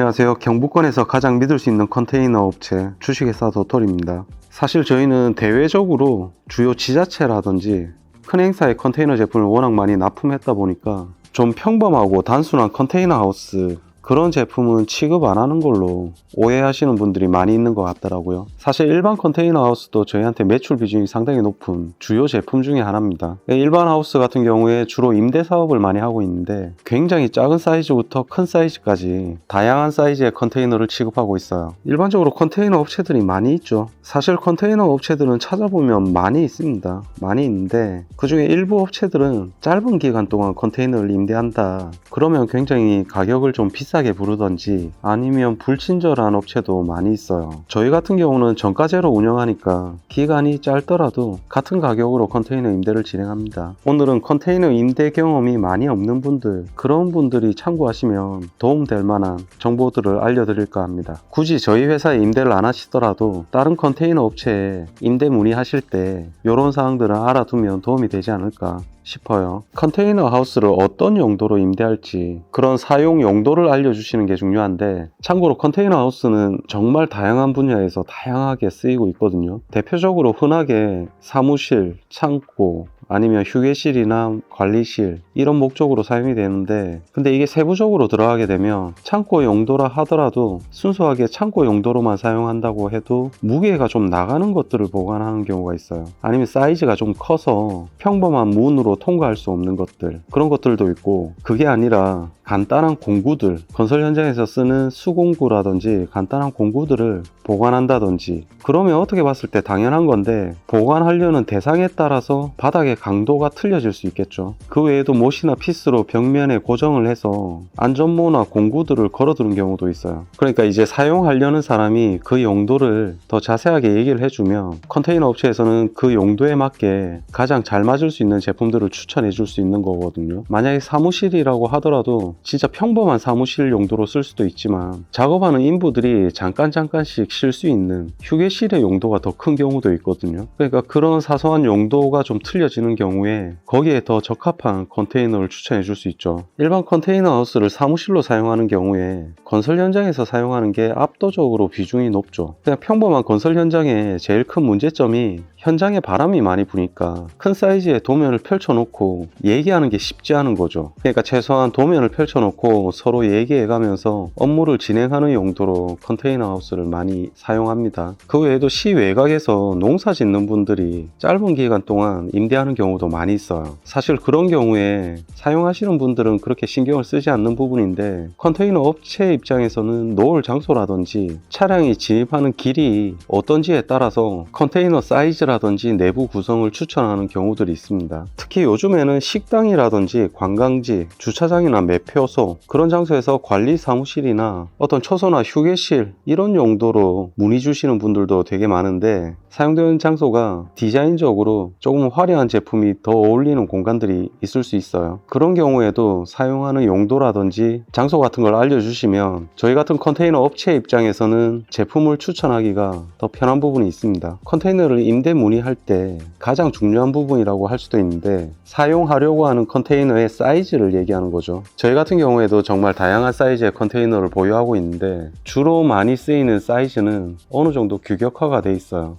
안녕하세요. 경북권에서 가장 믿을 수 있는 컨테이너 업체 주식회사 도톨입니다. 사실 저희는 대외적으로 주요 지자체라든지 큰 행사에 컨테이너 제품을 워낙 많이 납품했다 보니까 좀 평범하고 단순한 컨테이너 하우스 그런 제품은 취급 안 하는 걸로 오해하시는 분들이 많이 있는 것 같더라고요. 사실 일반 컨테이너 하우스도 저희한테 매출 비중이 상당히 높은 주요 제품 중에 하나입니다. 일반 하우스 같은 경우에 주로 임대 사업을 많이 하고 있는데 굉장히 작은 사이즈부터 큰 사이즈까지 다양한 사이즈의 컨테이너를 취급하고 있어요. 일반적으로 컨테이너 업체들이 많이 있죠. 사실 컨테이너 업체들은 찾아보면 많이 있습니다. 많이 있는데 그 중에 일부 업체들은 짧은 기간 동안 컨테이너를 임대한다. 그러면 굉장히 가격을 좀 비싸 게 부르던지 아니면 불친절한 업체도 많이 있어요. 저희 같은 경우는 정가제로 운영하니까 기간이 짧더라도 같은 가격으로 컨테이너 임대를 진행합니다. 오늘은 컨테이너 임대 경험이 많이 없는 분들, 그런 분들이 참고하시면 도움될 만한 정보들을 알려드릴까 합니다. 굳이 저희 회사에 임대를 안 하시더라도 다른 컨테이너 업체에 임대 문의하실 때 이런 사항들을 알아두면 도움이 되지 않을까 싶어요. 컨테이너 하우스를 어떤 용도로 임대할지 그런 사용 용도를 알려주시는 게 중요한데 참고로 컨테이너 하우스는 정말 다양한 분야에서 다양하게 쓰이고 있거든요. 대표적으로 흔하게 사무실, 창고, 아니면 휴게실이나 관리실 이런 목적으로 사용이 되는데 근데 이게 세부적으로 들어가게 되면 창고 용도라 하더라도 순수하게 창고 용도로만 사용한다고 해도 무게가 좀 나가는 것들을 보관하는 경우가 있어요. 아니면 사이즈가 좀 커서 평범한 문으로 통과할 수 없는 것들 그런 것들도 있고 그게 아니라 간단한 공구들 건설 현장에서 쓰는 수공구라든지 간단한 공구들을 보관한다든지 그러면 어떻게 봤을 때 당연한 건데 보관하려는 대상에 따라서 바닥의 강도가 틀려질 수 있겠죠. 그 외에도 못이나 피스로 벽면에 고정을 해서 안전모나 공구들을 걸어두는 경우도 있어요. 그러니까 이제 사용하려는 사람이 그 용도를 더 자세하게 얘기를 해주면 컨테이너 업체에서는 그 용도에 맞게 가장 잘 맞을 수 있는 제품들을 추천해 줄 수 있는 거거든요. 만약에 사무실이라고 하더라도 진짜 평범한 사무실 용도로 쓸 수도 있지만 작업하는 인부들이 잠깐 잠깐씩 쉴 수 있는 휴게실의 용도가 더 큰 경우도 있거든요. 그러니까 그런 사소한 용도가 좀 틀려지는 경우에 거기에 더 적합한 컨테이너를 추천해 줄 수 있죠. 일반 컨테이너 하우스를 사무실로 사용하는 경우에 건설 현장에서 사용하는 게 압도적으로 비중이 높죠. 그냥 평범한 건설 현장의 제일 큰 문제점이 현장에 바람이 많이 부니까 큰 사이즈의 도면을 펼쳐놓고 얘기하는 게 쉽지 않은 거죠. 그러니까 최소한 도면을 펼쳐놓고 서로 얘기해가면서 업무를 진행하는 용도로 컨테이너 하우스를 많이 사용합니다. 그 외에도 시 외곽에서 농사 짓는 분들이 짧은 기간 동안 임대하는 경우도 많이 있어요. 사실 그런 경우에 사용하시는 분들은 그렇게 신경을 쓰지 않는 부분인데 컨테이너 업체 입장에서는 놓을 장소라든지 차량이 진입하는 길이 어떤지에 따라서 컨테이너 사이즈 라 든지 내부 구성을 추천하는 경우들이 있습니다. 특히 요즘에는 식당이라든지 관광지, 주차장이나 매표소 그런 장소에서 관리 사무실이나 어떤 초소나 휴게실 이런 용도로 문의 주시는 분들도 되게 많은데 사용되는 장소가 디자인적으로 조금 화려한 제품이 더 어울리는 공간들이 있을 수 있어요. 그런 경우에도 사용하는 용도라든지 장소 같은 걸 알려주시면 저희 같은 컨테이너 업체 입장에서는 제품을 추천하기가 더 편한 부분이 있습니다. 컨테이너를 임대 문의할 때 가장 중요한 부분이라고 할 수도 있는데 사용하려고 하는 컨테이너의 사이즈를 얘기하는 거죠. 저희 같은 경우에도 정말 다양한 사이즈의 컨테이너를 보유하고 있는데 주로 많이 쓰이는 사이즈는 어느 정도 규격화가 돼 있어요.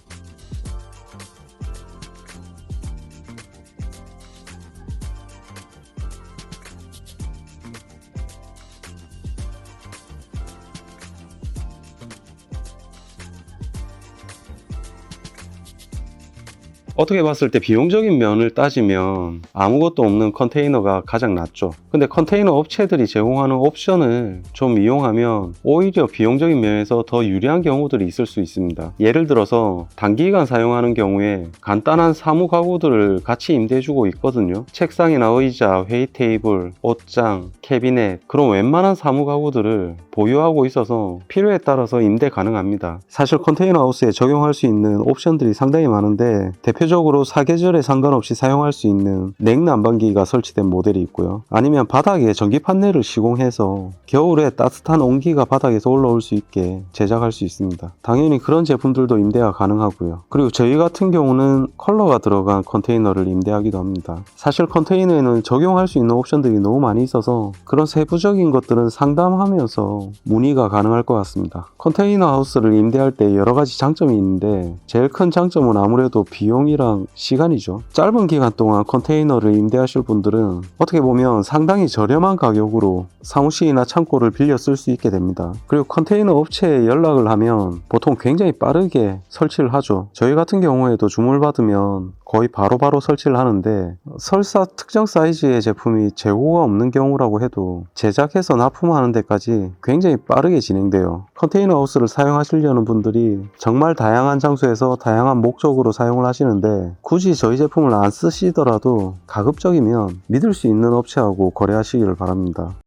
어떻게 봤을 때 비용적인 면을 따지면 아무것도 없는 컨테이너가 가장 낫죠. 근데 컨테이너 업체들이 제공하는 옵션을 좀 이용하면 오히려 비용적인 면에서 더 유리한 경우들이 있을 수 있습니다. 예를 들어서 단기간 사용하는 경우에 간단한 사무 가구들을 같이 임대해주고 있거든요. 책상이나 의자, 회의 테이블, 옷장, 캐비넷 그런 웬만한 사무 가구들을 보유하고 있어서 필요에 따라서 임대 가능합니다. 사실 컨테이너 하우스에 적용할 수 있는 옵션들이 상당히 많은데 대표 대표적으로 사계절에 상관없이 사용할 수 있는 냉난방기가 설치된 모델이 있고요. 아니면 바닥에 전기 판넬을 시공해서 겨울에 따뜻한 온기가 바닥에서 올라올 수 있게 제작할 수 있습니다. 당연히 그런 제품들도 임대가 가능하고요. 그리고 저희 같은 경우는 컬러가 들어간 컨테이너를 임대하기도 합니다. 사실 컨테이너에는 적용할 수 있는 옵션들이 너무 많이 있어서 그런 세부적인 것들은 상담하면서 문의가 가능할 것 같습니다. 컨테이너 하우스를 임대할 때 여러 가지 장점이 있는데 제일 큰 장점은 아무래도 비용이 랑 시간이죠. 짧은 기간 동안 컨테이너를 임대하실 분들은 어떻게 보면 상당히 저렴한 가격으로 사무실이나 창고를 빌려 쓸 수 있게 됩니다. 그리고 컨테이너 업체에 연락을 하면 보통 굉장히 빠르게 설치를 하죠. 저희 같은 경우에도 주문을 받으면 거의 바로바로 설치를 하는데 설사 특정 사이즈의 제품이 재고가 없는 경우라고 해도 제작해서 납품하는 데까지 굉장히 빠르게 진행돼요. 컨테이너 하우스를 사용하시려는 분들이 정말 다양한 장소에서 다양한 목적으로 사용을 하시는 데 굳이 저희 제품을 안 쓰시더라도 가급적이면 믿을 수 있는 업체하고 거래하시기를 바랍니다.